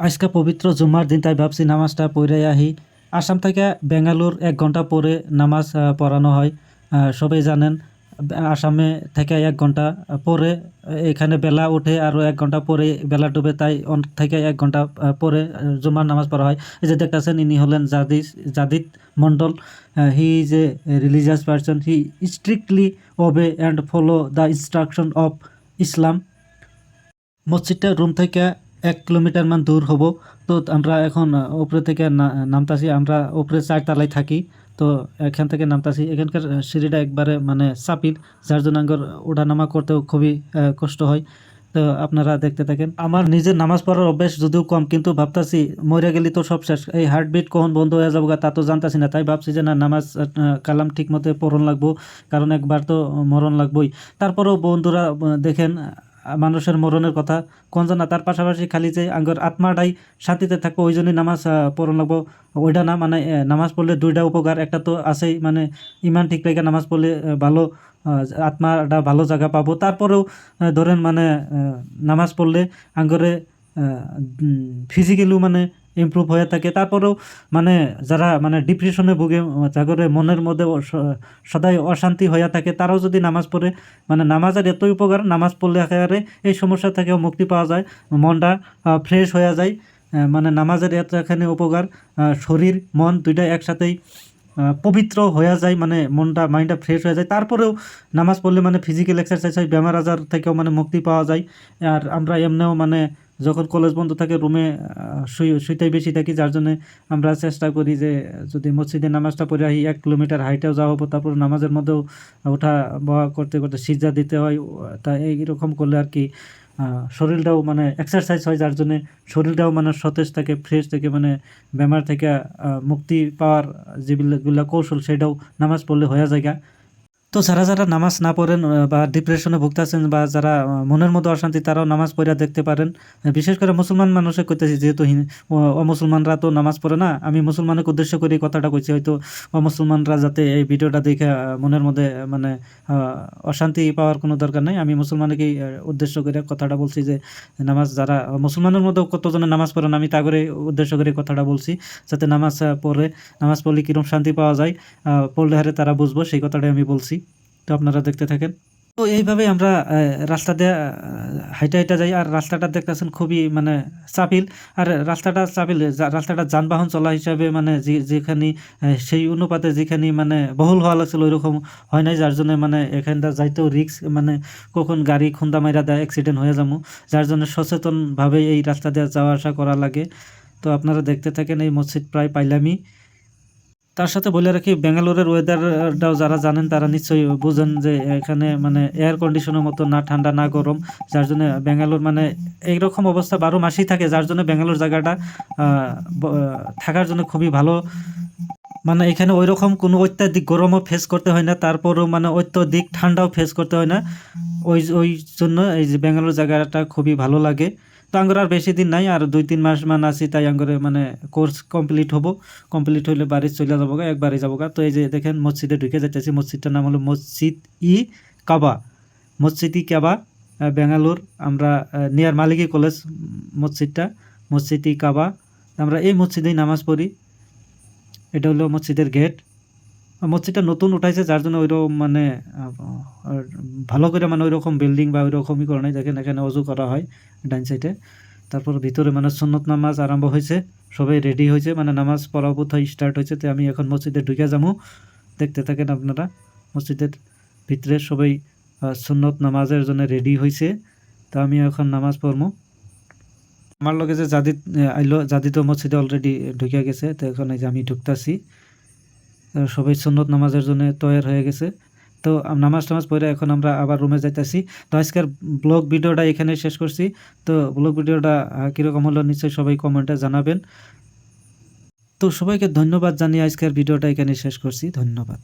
আজকে পবিত্র জুম্মার দিন তাই ভাবছি নামাজটা পড়ে আহি। আসাম থেকে বেঙ্গালুর এক ঘণ্টা পরে নামাজ পড়ানো হয়। সবাই জানেন আসামে থেকে এক ঘণ্টা পরে এখানে বেলা ওঠে আরও এক ঘণ্টা পরে বেলা ডুবে তাই থেকে এক ঘণ্টা পরে আহ, জুম্মার নামাজ পড়া হয়। যে দেখতেছেন ইনি হলেন জাদিস Jadid Mondal he is a religious person he strictly obey and follow the instruction of Islam মসজিদটা রুম থেকে এক কিলোমিটার মান দূর হব। তো আমরা এখন উপরে থেকে নামতাছি। আমরা উপরে চারতলায় থাকি। তো এখান থেকে নামতাছি। এখানকার সিঁড়িটা একবারে মানে চাপিল, যার জন্য আঙ্গর ওঠানামা করতেও খুবই কষ্ট হয়। তো আপনারা দেখতে থাকেন। আমার নিজের নামাজ পড়ার অভ্যাস যদিও কম, কিন্তু ভাবতাছি মরে গেলি তো সব শেষ। এই হার্টবিট কখন বন্ধ হয়ে যাব তা তো জানতাছি না। তাই ভাবছি যে না, নামাজ কালাম ঠিক মতো পড়ন লাগবো। কারণ একবার তো মরণ লাগবোই। তারপরেও বন্ধুরা দেখেন মানুষের মরণের কথা। কোন জানা, তার পাশাপাশি খালি যে আঙ্গর আত্মাটাই শান্তিতে থাকব, ওই জন্যই নামাজ পড়ন লাগবো। ওইটা না মানে নামাজ পড়লে দুইটা উপকার, একটা তো আছেই মানে ইমান ঠিক রেখে নামাজ পড়লে ভালো আত্মাটা ভালো জায়গা পাবো। তারপরেও ধরেন মানে নামাজ পড়লে আঙ্গরে ফিজিক্যালিও মানে ইমপ্রুভ হয়ে থাকে। তারপরেও মানে যারা মানে ডিপ্রেশনে ভুগে জাগরে মনের মধ্যে সদাই অশান্তি হয়ে থাকে, তারাও যদি নামাজ পড়ে মানে নামাজের এতই উপকার, নামাজ পড়লে একেবারে এই সমস্যা থেকেও মুক্তি পাওয়া যায়, মনটা ফ্রেশ হয়ে যায় মানে নামাজের এত এখানে উপকার শরীর, মন দুইটা একসাথেই পবিত্র হয়ে যায় মানে মনটা মাইন্ডটা ফ্রেশ হয়ে যায়। তারপরেও নামাজ পড়লে মানে ফিজিক্যাল এক্সারসাইজ হয় বেমার আজার থেকেও মানে মুক্তি পাওয়া যায়। আর আমরা এমনিও মানে যখন কলেজ বন্ধ থাকে রুমে শুই, শুইতেই বেশি থাকি, যার জন্য আমরা চেষ্টা করি যে, যদি মসজিদে নামাজটা পড়ে আহি এক কিলোমিটার হাইটেও যাওয়া হব, তারপর নামাজের মধ্যেও ওঠা বয়া করতে করতে সিজা দিতে হয়, তা এইরকম করলে আর কি শরীরটাও মানে এক্সারসাইজ হয়, যার জন্য শরীরটাও মানে সতেজ থাকে ফ্রেশ থাকে মানে বেমার থেকে মুক্তি পাওয়ার যেগুলো কৌশল, সেটাও নামাজ পড়লে হয়ে যায়। তো যারা যারা নামাজ না পড়েন বা ডিপ্রেশনে ভুগতেছেন বা যারা মনের মধ্যে অশান্তি, তারাও নামাজ পড়ে দেখতে পারেন। বিশেষ করে মুসলমান মানুষে কইতেছি, যেহেতু অমুসলমানরা তো নামাজ পড়ে না, আমি মুসলমানকে উদ্দেশ্য করে এই কথাটা কইছি। হয়তো অমুসলমানরা যাতে এই ভিডিওটা দেখে মনের মধ্যে মানে অশান্তি পাওয়ার কোনো দরকার নেই। আমি মুসলমানকেই উদ্দেশ্য করে কথাটা বলছি যে, নামাজ যারা, মুসলমানের মধ্যেও কতজনে নামাজ পড়েন আমি তা করে উদ্দেশ্য করে কথাটা বলছি। যাতে নামাজ পড়ে, নামাজ পড়লে কীরকম শান্তি পাওয়া যায় পড়লে হারে তারা বুঝব, সেই কথাটাই আমি বলছি। তো আপনারা দেখতে থাকেন। তো এইভাবে আমরা রাস্তা দিয়ে হাইটা হাইটা যাই, আর রাস্তাটা দেখতেছেন খুবই মানে চাপিল। আর রাস্তাটা চাপিল রাস্তাটা যানবাহন চলা হিসাবে মানে যেখানে সেই অনুপাতে যেখানে মানে বহুল হওয়া লাগছিল ওই রকম হয় নাই, যার জন্য মানে এখানটা যাইতেও রিক্স মানে কখন গাড়ি খুন্দা মাইরা দেয় অ্যাক্সিডেন্ট হয়ে যাব। যার জন্য সচেতনভাবে এই রাস্তা দিয়ে যাওয়া আসা করা লাগে। তো আপনারা দেখতে থাকেন এই মসজিদ প্রায় পাইলামই। তার সাথে বলে রাখি, ব্যাঙ্গালোরের ওয়েদারটাও যারা জানেন, তারা নিশ্চয়ই বুঝেন যে এখানে মানে এয়ার কন্ডিশনের মতো না ঠান্ডা, না গরম, যার জন্য ব্যাঙ্গালোর মানে এইরকম অবস্থা বারো মাসেই থাকে, যার জন্য ব্যাঙ্গালোর জায়গাটা থাকার জন্য খুবই ভালো। মানে এখানে ওই রকম কোনো অত্যাধিক গরমও ফেস করতে হয় না, তারপরেও মানে অত্যধিক ঠান্ডাও ফেস করতে হয় না। ওই ওই জন্য এই যে ব্যাঙ্গালোর জায়গাটা খুবই ভালো লাগে। তো আর বেশি দিন নাই, আর দুই তিন মাস মান আছি, তাই আঙ্গরে মানে কোর্স কমপ্লিট হব। কমপ্লিট হইলে বাড়ি চলে যাব গা একবারে যাব গা তো এই যে দেখেন, মসজিদে ঢুকে যাইতেছি। মসজিদটার নাম হলো মসজিদ ই কাবা। মসজিদ ই কাবা বেঙ্গালোর, আমরা নিয়ার মালিকি কলেজ মসজিদটা, মসজিদ ই কাবা। আমরা এই মসজিদেই নামাজ পড়ি। এটা হলো মসজিদের গেট মসজিদটা নতুন উঠাইছে যার জন্য ওইরকম মানে ভালো করে মানে ওইরকম বিল্ডিং বা ওইরকমই করে নাই। দেখেন, এখানে অজু করা হয় ডাইন সাইডে তারপর ভিতরে মানে সুন্নত নামাজ আরম্ভ হয়েছে, সবাই রেডি হয়েছে মানে নামাজ পড়া বোধহয় স্টার্ট হয়েছে। তো আমি এখন মসজিদে ঢুকে যাব। দেখতে থাকেন আপনারা, মসজিদের ভিতরে সবাই সুন্নত নামাজের জন্য রেডি হয়েছে। তো আমি এখন নামাজ পড়ব। আমার লগে যে জাদি আইলো জাদি তো মসজিদে অলরেডি ঢুকে গেছে। তো এখন এই যে আমি ঢুকতাছি। সবাই সুন্নত নামাজের জন্য তৈর হয়ে গেছে। তো নামাজ টামাজ পড়ে এখন আমরা আবার রুমে যাইতেছি। তো আজকের ব্লগ ভিডিওটা এখানে শেষ করছি। তো ব্লগ ভিডিওটা কীরকম হলো নিশ্চয়ই সবাই কমেন্টে জানাবেন। তো সবাইকে ধন্যবাদ জানিয়ে আজকের ভিডিওটা এখানে শেষ করছি। ধন্যবাদ।